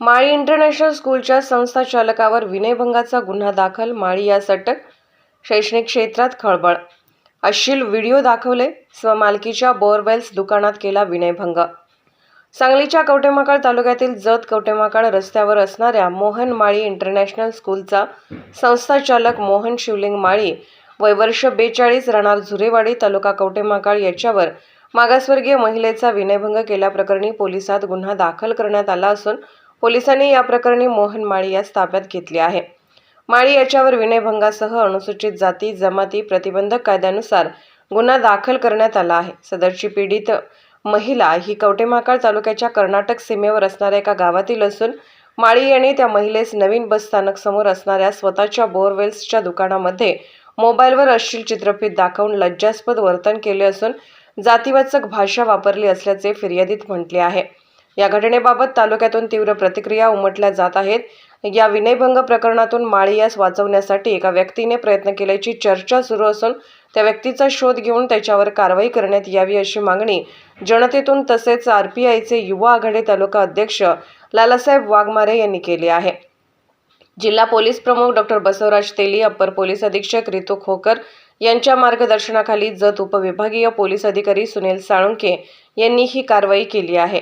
माळी international स्कूलच्या संस्थाचालकावर विनयभंगाचा गुन्हा दाखल माळी यास अटक शैक्षणिक क्षेत्रात खळबळ. अश्लील व्हिडिओ दाखवले स्वमालकीच्या बोअरवेल्स दुकानात केला विनयभंग. सांगलीच्या कवटेमाकाळ तालुक्यातील जत कवटेमाकाळ रस्त्यावर असणाऱ्या मोहन माळी इंटरनॅशनल स्कूलचा संस्थाचालक मोहन शिवलिंग माळी वय वर्ष बेचाळीस राहणार झुरेवाडी तालुका कवटेमाकाळ याच्यावर मागासवर्गीय महिलेचा विनयभंग केल्याप्रकरणी पोलिसात गुन्हा दाखल करण्यात आला असून पोलिसांनी या प्रकरणी मोहन माळी यास ताब्यात घेतले आहे. माळी याच्यावर विनयभंगासह अनुसूचित जाती जमाती प्रतिबंधक कायद्यानुसार गुन्हा दाखल करण्यात आला आहे. सदरची पीडित महिला ही कवटेमाकाळ तालुक्याच्या कर्नाटक सीमेवर असणाऱ्या एका गावातील असून माळी याने त्या महिलेस नवीन बस स्थानक समोर असणाऱ्या स्वतःच्या बोअरवेल्सच्या दुकानामध्ये मोबाईलवर अश्लील चित्रफित दाखवून लज्जास्पद वर्तन केले असून जातीवाचक भाषा वापरली असल्याचे फिर्यादीत म्हटले आहे. या घटनेबाबत तालुक्यातून तीव्र प्रतिक्रिया उमटल्या जात आहेत. या विनयभंग प्रकरणातून माळी यास वाचवण्यासाठी एका व्यक्तीने प्रयत्न केल्याची चर्चा सुरू असून त्या व्यक्तीचा शोध घेऊन त्याच्यावर कारवाई करण्यात यावी अशी मागणी जनतेतून तसेच आर पी आयचे युवा आघाडी तालुका अध्यक्ष लालासाहेब वाघमारे यांनी केली आहे. जिल्हा पोलीस प्रमुख doctor Basavaraj Teli upper police अधीक्षक रितू खोकर यांच्या मार्गदर्शनाखाली जत उपविभागीय पोलीस अधिकारी सुनील साळुंके यांनी ही कारवाई केली आहे.